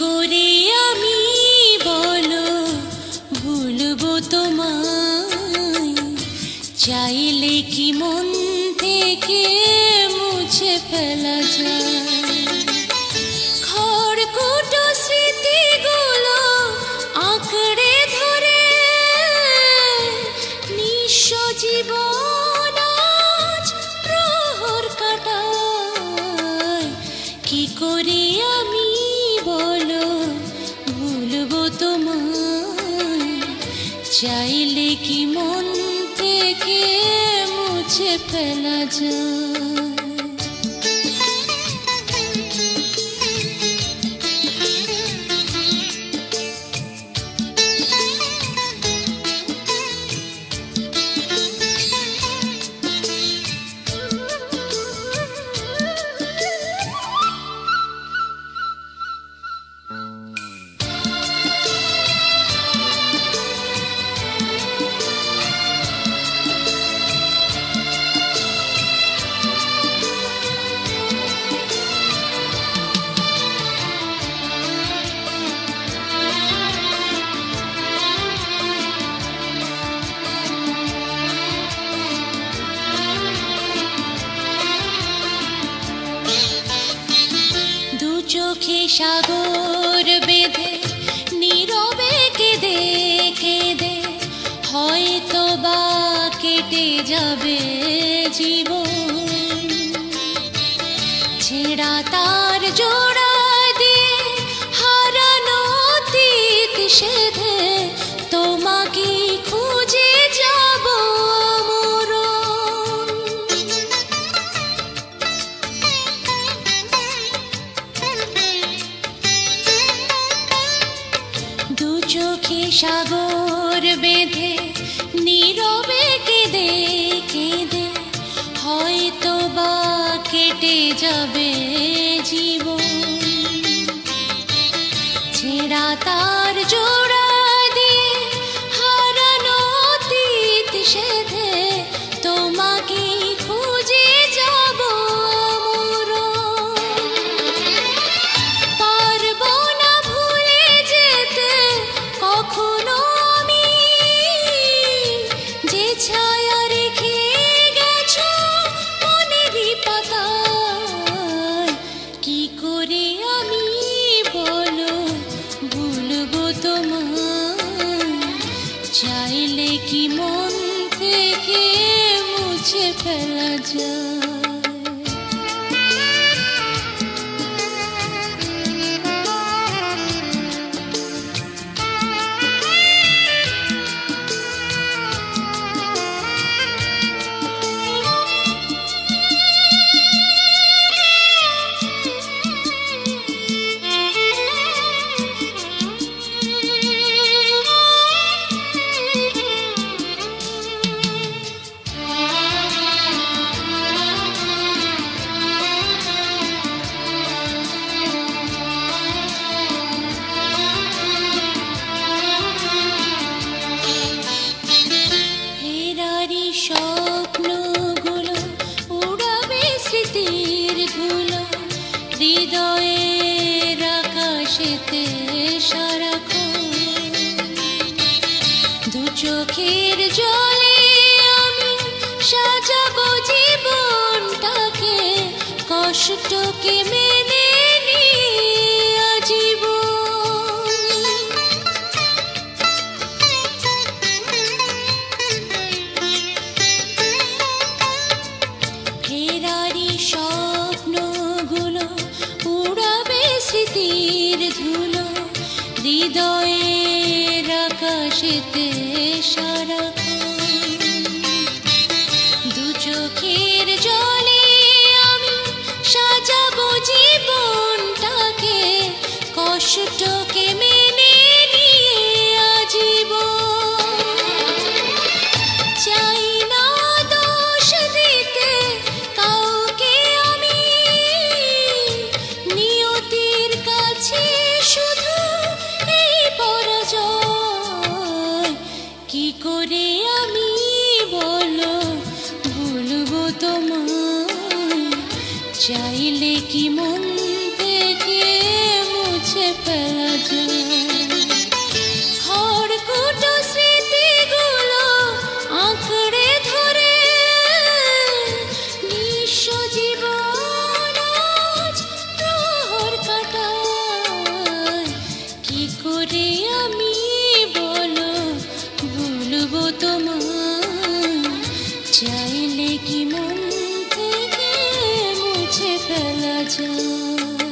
করে আমি বলো ভুলবো তোমায়। চাইলে কি মন থেকে চাইলে কি মন থেকে মুছে ফেলা যায়? চোখে সাগর বেঁধে নীরবে কেঁদে কেঁদে হয়তো বা কেটে যাবে জীবন। ছেড়া তার জোড়া চোখে সাগর বেঁধে নীরবে কেঁদে কেঁদে হয়তো বা কেটে যাবে জীবন। ছেঁড়া তার জোড়া মুছে ফেলা ফেরারি স্বপ্নগুলো, উড়াবে স্মৃতির ধুলো। হৃদয়ের আকাশেতে সারাক্ষণ দু চোখের জলে আমি সাজাবো জীবনটাকে, কষ্টকে ফেরারি স্বপ্নগুলো উড়াবে স্মৃতির ধুলো হৃদয়ের আকাশেতে সারাক্ষণ চাইলে কি মন থেকে মুছে ফেলা যায়? 안녕家.